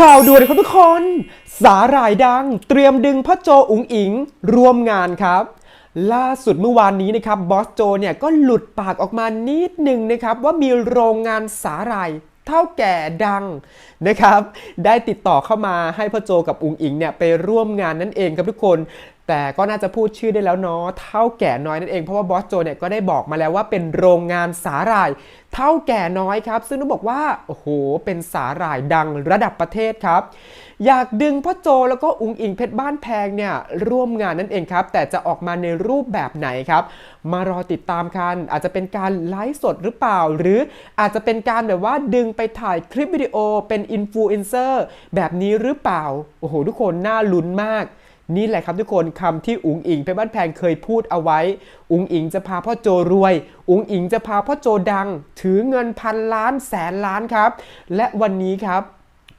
ข่าวด่วนครับทุกคน สาหร่ายดัง เตรียมดึงพ่อโจอุ๋งอิงร่วมงานครับ ล่าสุดเมื่อวานนี้นะครับบอสโจเนี่ยก็หลุดปากออกมานิดหนึ่งนะครับ ว่ามีโรงงานสาหร่ายเท่าแก่ดังนะครับ ได้ติดต่อเข้ามาให้พ่อโจกับอุ๋งอิงเนี่ยไปร่วมงานนั่นเองครับทุกคน แต่ก็น่าจะพูดชื่อได้แล้วเนาะเท่าแก่น้อยนั่นเองเพราะว่าบอสโจเนี่ยก็ได้บอกมาแล้วว่าเป็นโรงงานสาหร่าย เท่าแก่น้อยครับ ซึ่งต้องบอกว่าโอ้โหเป็นสาหร่ายดังระดับประเทศครับ อยากดึงพ่อโจแล้วก็อุงอิงเพชรบ้านแพงเนี่ยร่วมงานนั่นเองครับ แต่จะออกมาในรูปแบบไหนครับ มารอติดตามกัน อาจจะเป็นการไลฟ์สดหรือเปล่า หรืออาจจะเป็นการแบบว่าดึงไปถ่ายคลิปวิดีโอเป็นอินฟลูเอนเซอร์แบบนี้หรือเปล่าโอ้โหทุกคนน่าลุ้นมาก นี่แหละครับทุกคนคำที่อุ๋งอิงเพชรบ้านแพงเคยพูดเอาไว้ อุ๋งอิงจะพาพ่อโจรวย อุ๋งอิงจะพาพ่อโจดัง ถือเงินพันล้านแสนล้านครับ และวันนี้ครับ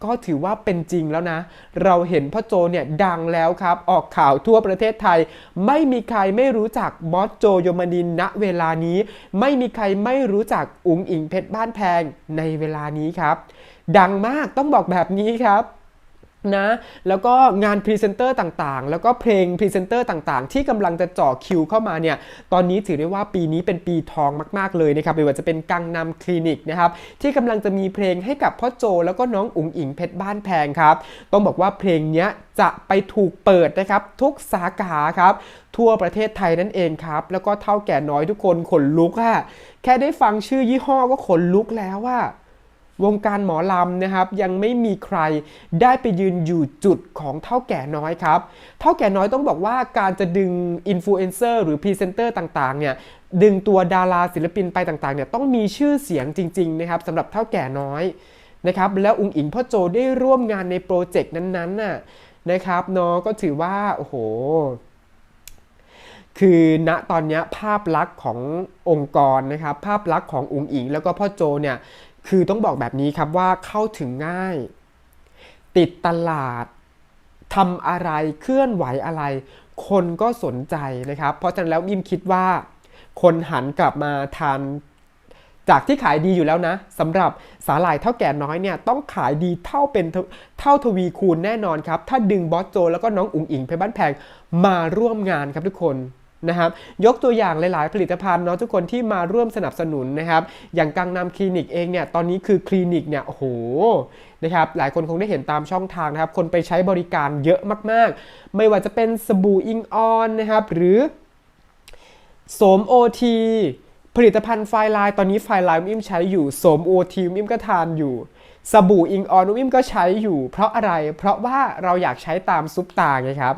ก็ถือว่าเป็นจริงแล้วนะ เราเห็นพ่อโจเนี่ยดังแล้วครับ ออกข่าวทั่วประเทศไทย ไม่มีใครไม่รู้จักบอสโจโยมานินณเวลานี้ ไม่มีใครไม่รู้จักอุ๋งอิงเพชรบ้านแพงในเวลานี้ครับ ดังมากต้องบอกแบบนี้ครับ นะแล้วก็งานพรีเซนเตอร์ต่างๆ แล้วก็เพลงพรีเซนเตอร์ต่างๆ ที่กำลังจะเจ่อคิวเข้ามาเนี่ยตอนนี้ถือได้ว่าปีนี้เป็นปีทองมากๆเลยนะครับไม่ว่าจะเป็นกังนำคลินิกนะครับที่กำลังจะมีเพลงให้กับพ่อโจ แล้วก็น้องอุ๋งอิงเพชรบ้านแพงครับ ต้องบอกว่าเพลงเนี้ยจะไปถูกเปิดนะครับทุกสาขาครับทั่วประเทศไทยนั่นเองครับ แล้วก็เท่าแก่น้อยทุกคนขนลุกอะแค่ได้ฟังชื่อยี่ห้อก็ขนลุกแล้วว่า วงการหมอลำนะครับยังไม่มีใครได้ไปยืนอยู่จุดของเท่าแก่น้อยครับ เท่าแก่น้อยต้องบอกว่าการจะดึงอินฟลูเอนเซอร์หรือพรีเซนเตอร์ต่างๆเนี่ยดึงตัวดาราศิลปินไปต่างๆเนี่ยต้องมีชื่อเสียงจริงๆนะครับสำหรับเท่าแก่น้อยนะครับแล้วอุงอิงพ่อโจได้ร่วมงานในโปรเจกต์นั้นๆน่ะนะครับเนาะก็ถือว่าโอ้โหคือณตอนนี้ภาพลักษณ์ขององค์กรนะครับภาพลักษณ์ของอุงอิง แล้วก็พ่อโจเนี่ย คือต้องบอกแบบนี้ครับว่าเข้าถึงง่าย ติดตลาดทำอะไรเคลื่อนไหวอะไร คนก็สนใจนะครับ เพราะฉะนั้นแล้วยิมคิดว่า คนหันกลับมาทานจากที่ขายดีอยู่แล้วนะสำหรับสาหร่ายเท่าแก่น้อยเนี่ยต้องขายดีเท่าเป็นทวเท่าทวีคูณแน่นอนครับ ถ้าดึงบอสโจ แล้วก็น้องอุ๋งอิงเพชรบ้านแพงมาร่วมงานครับทุกคน นะครับยกตัวอย่างหลาย ๆ ผลิตภัณฑ์เนาะทุกคนที่มาร่วมสนับสนุนนะครับอย่างกังนำคลินิกเองเนี่ยตอนนี้คือคลินิกเนี่ยโอ้โหนะครับหลายคนคงได้เห็นตามช่องทางนะครับคนไปใช้บริการเยอะมาก ๆ ไม่ว่าจะเป็นสบู่อิงออนนะครับหรือโสมโอทีผลิตภัณฑ์ไฟลายตอนนี้ไฟลายมิมใช้อยู่โสมโอทีมิมก็ทานอยู่สบู่อิงออนมิมก็ใช้อยู่ เพราะอะไรเพราะว่าเราอยากใช้ตามซุปตาไงครับ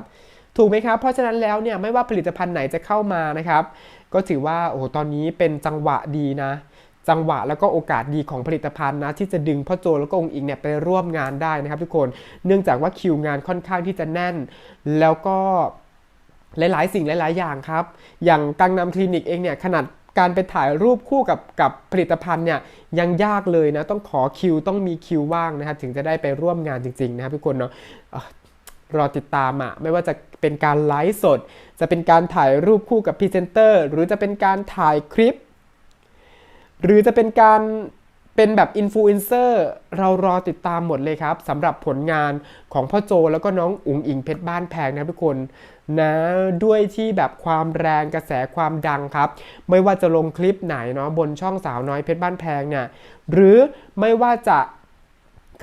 ถูกไหมครับ เพราะฉะนั้นแล้วเนี่ยไม่ว่าผลิตภัณฑ์ไหนจะเข้ามานะครับ ก็ถือว่าโอ้โหตอนนี้เป็นจังหวะดีนะ จังหวะแล้วก็โอกาสดีของผลิตภัณฑ์นะ ที่จะดึงพ่อโจแล้วก็องค์อิงเนี่ยไปร่วมงานได้นะครับ ทุกคนเนื่องจากว่าคิวงานค่อนข้างที่จะแน่น แล้วก็หลายๆ สิ่งหลาย ๆ อย่างครับ อย่างกังนำคลินิกเองเนี่ยขนาดการไปถ่ายรูปคู่กับกับผลิตภัณฑ์เนี่ยยังยากเลยนะต้องขอคิวต้องมีคิวว่างนะครับถึงจะได้ไปร่วมงานจริง ๆ นะครับทุกคนเนาะรอติดตามอะไม่ว่าจะ เป็นการไลฟ์สด จะเป็นการถ่ายรูปคู่กับพรีเซนเตอร์ หรือจะเป็นการถ่ายคลิป หรือจะเป็นการเป็นแบบอินฟลูเอนเซอร์เรารอติดตามหมดเลยครับสำหรับผลงานของพ่อโจแล้วก็น้องอุ๋งอิงเพชรบ้านแพงนะทุกคนนะด้วยที่แบบความแรงกระแสความดังครับ ไม่ว่าจะลงคลิปไหนเนาะบนช่องสาวน้อยเพชรบ้านแพงเนี่ยหรือไม่ว่าจะ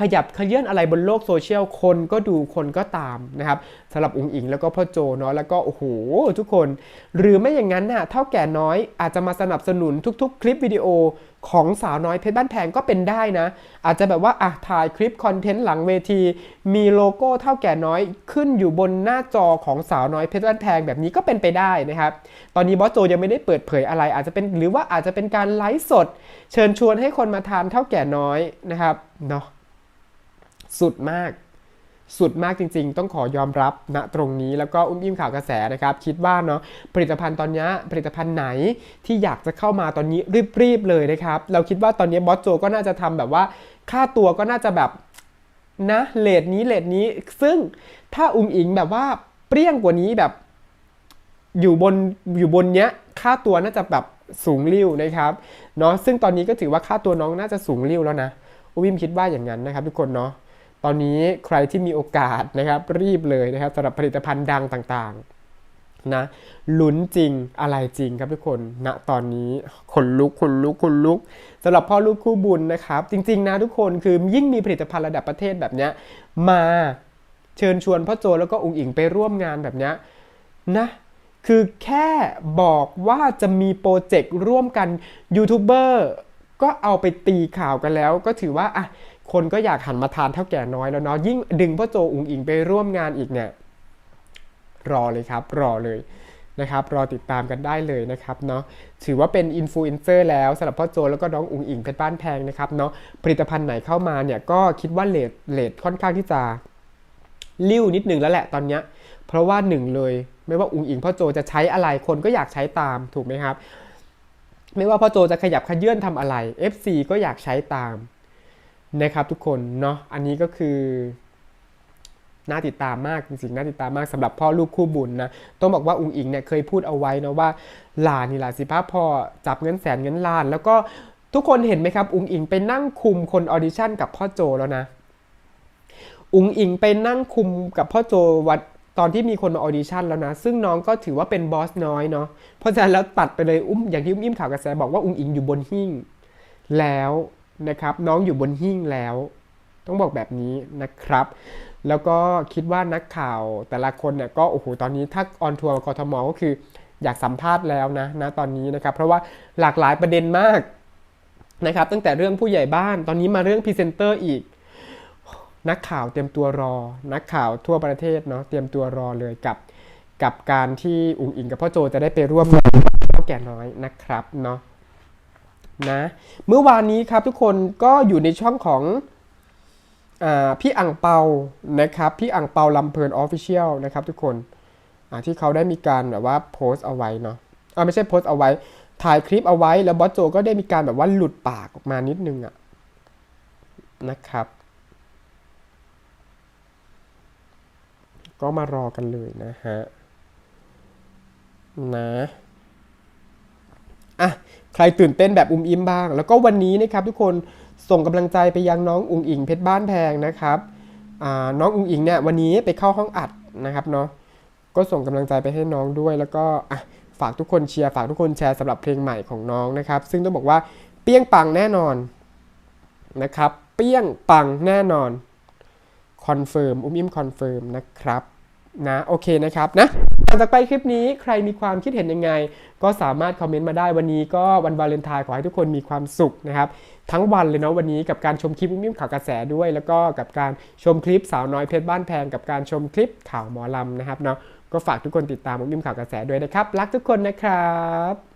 ขยับขยื่นอะไรบนโลกโซเชียลคนก็ดูคนก็ตามนะครับสำหรับอุ๋งอิงแล้วก็พ่อโจเนาะแล้วก็โอ้โหทุกคน หรือไม่อย่างนั้นน่ะเท่าแก่น้อยอาจจะมาสนับสนุนทุก ๆ คลิปวิดีโอของสาวน้อยเพชรบ้านแพงก็เป็นได้นะ อาจจะแบบว่าอะถ่ายคลิปคอนเทนต์หลังเวที มีโลโก้เท่าแก่น้อยขึ้นอยู่บนหน้าจอของสาวน้อยเพชรบ้านแพงแบบนี้ก็เป็นไปได้นะครับ ตอนนี้บอสโจยังไม่ได้เปิดเผยอะไร อาจจะเป็นหรือว่าอาจจะเป็นการไลฟ์สด เชิญชวนให้คนมาทานเท่าแก่น้อยนะครับเนาะ สุดมากสุดมากจริงๆ ต้องขอยอมรับณตรงนี้แล้วก็อุ้มอิ่มข่าวกระแสนะครับ คิดว่าเนาะผลิตภัณฑ์ตอนนี้ผลิตภัณฑ์ไหนที่อยากจะเข้ามาตอนนี้รีบๆเลยนะครับ เราคิดว่าตอนนี้บอสโจก็น่าจะทำแบบว่า ค่าตัวก็น่าจะแบบนะเลทนี้เลทนี้ ซึ่งถ้าอุ้งอิงแบบว่าเปรี้ยงกว่านี้แบบ อยู่บนอยู่บนเนี้ย ค่าตัวน่าจะแบบสูงริ้วนะครับเนาะซึ่งตอนนี้ก็ถือว่าค่าตัวน้องน่าจะสูงริ้วแล้วนะอุ้มอิ่มคิดว่าอย่างนั้นนะครับ ทุกคนเนาะ ตอนนี้ใครที่มีโอกาสนะครับรีบเลยนะครับสำหรับผลิตภัณฑ์ดังต่างๆนะลุ้นจริงอะไรจริงครับทุกคนณตอนนี้ขนลุกขนลุกขนลุกสำหรับพ่อลูกคู่บุญนะครับ จริง ๆ นะทุกคนคือยิ่งมีผลิตภัณฑ์ระดับประเทศแบบเนี้ยมาเชิญชวนพ่อโจแล้วก็อุ๋งอิงไปร่วมงานแบบเนี้ยนะคือแค่บอกว่าจะมีโปรเจกต์ร่วมกันยูทูบเบอร์ก็เอาไปตีข่าวกันแล้ว ก็ถือว่าอะ คนก็อยากหันมาทานเท่าแก่น้อยแล้วเนาะยิ่งดึงพ่อโจอุงอิงไปร่วมงานอีกเนี่ยรอเลยครับรอเลยนะครับรอติดตามกันได้เลยนะครับเนาะถือว่าเป็นอินฟลูเอนเซอร์แล้วสำหรับพ่อโจแล้วก็น้องอุงอิงเพชรบ้านแพงนะครับเนาะผลิตภัณฑ์ไหนเข้ามาเนี่ยก็คิดว่าเลทเลทค่อนข้างที่จะลิ้วนิดหนึ่งแล้วแหละตอนเนี้ยเพราะว่าหนึ่งเลย ไม่ว่าอุงอิงพ่อโจจะใช้อะไรคนก็อยากใช้ตามถูกไหมครับ ไม่ว่าพ่อโจจะขยับขยื่นทำอะไร FC ก็อยากใช้ตาม นะครับทุกคนเนาะอันนี้ก็คือน่าติดตามมากจริงๆน่าติดตามมากสำหรับพ่อลูกคู่บุญนะต้องบอกว่าอุงอิงเนี่ยเคยพูดเอาไว้นะว่าหลานนี่หละสิพาพ่อจับเงินแสนเงินล้าน แล้วก็ทุกคนเห็นไหมครับ อุงอิงไปนั่งคุมคนออดิชั่นกับพ่อโจแล้วนะอุงอิงไปนั่งคุมกับพ่อโจวัดตอนที่มีคนมาออดิชั่นแล้วนะ ซึ่งน้องก็ถือว่าเป็นบอสน้อยเนาะเพราะฉะนั้นแล้วตัดไปเลยอุ้มอย่างที่อุ้มอิ่มข่าวกระแสบอกว่าอุงอิงอยู่บนหิ้งแล้ว นะครับ น้องอยู่บนหิ้งแล้ว ต้องบอกแบบนี้นะครับ แล้วก็คิดว่านักข่าวแต่ละคนเนี่ยก็โอ้โหตอนนี้ถ้าออนทัวร์กทมก็คืออยากสัมภาษณ์แล้วนะนะตอนนี้นะครับ เพราะว่าหลากหลายประเด็นมากนะครับ ตั้งแต่เรื่องผู้ใหญ่บ้านตอนนี้มาเรื่องพรีเซนเตอร์อีก นักข่าวเตรียมตัวรอ นักข่าวทั่วประเทศเนาะเตรียมตัวรอเลยกับ กับการที่อุ๋งอิงกับพ่อโจจะได้ไปร่วมงานเท่าแก่น้อยนะครับเนาะ นะเมื่อวานนี้ครับทุกคนก็อยู่ในช่องของอพี่อังเปานะครับพี่อังเปาลำเพลินออฟฟิเชียลนะครับทุกคนที่เขาได้มีการแบบว่าโพสต์เอาไว้เนาะอ่าไม่ใช่โพสต์เอาไว้ถ่ายคลิปเอาไว้ แล้วบอสโจก็ได้มีการแบบว่าหลุดปากออกมานิดนึงอะนะครับ ก็มารอกันเลยนะฮะนะ อะใครตื่นเต้นแบบอุ้มอิ่มบ้าง แล้วก็วันนี้นะครับทุกคนส่งกำลังใจไปยังน้องอุงอิงเพชรบ้านแพงนะครับน้องอุงอิงเนี่ยวันนี้ไปเข้าห้องอัดนะครับเนาะก็ส่งกำลังใจไปให้น้องด้วย แล้วก็ฝากทุกคนเชียร์ฝากทุกคนแชร์สำหรับเพลงใหม่ของน้องนะครับ ซึ่งต้องบอกว่าเปี้ยงปังแน่นอนนะครับ เปี้ยงปังแน่นอนคอนเฟิร์มอุ้มอิ่มคอนเฟิร์มนะครับนะโอเคนะครับนะ หลังจากไปคลิปนี้ใครมีความคิดเห็นยังไง ก็สามารถคอมเมนต์มาได้วันนี้ก็วันวาเลนไทน์ขอให้ทุกคนมีความสุขนะครับ ทั้งวันเลยเนาะวันนี้กับการชมคลิปอุ้มอิ่มข่าวกระแสด้วย แล้วก็กับการชมคลิปสาวน้อยเพชรบ้านแพงกับการชมคลิปข่าวหมอลำนะครับเนาะก็ฝากทุกคนติดตามอุ้มอิ่มข่าวกระแสด้วยนะครับ รักทุกคนนะครับ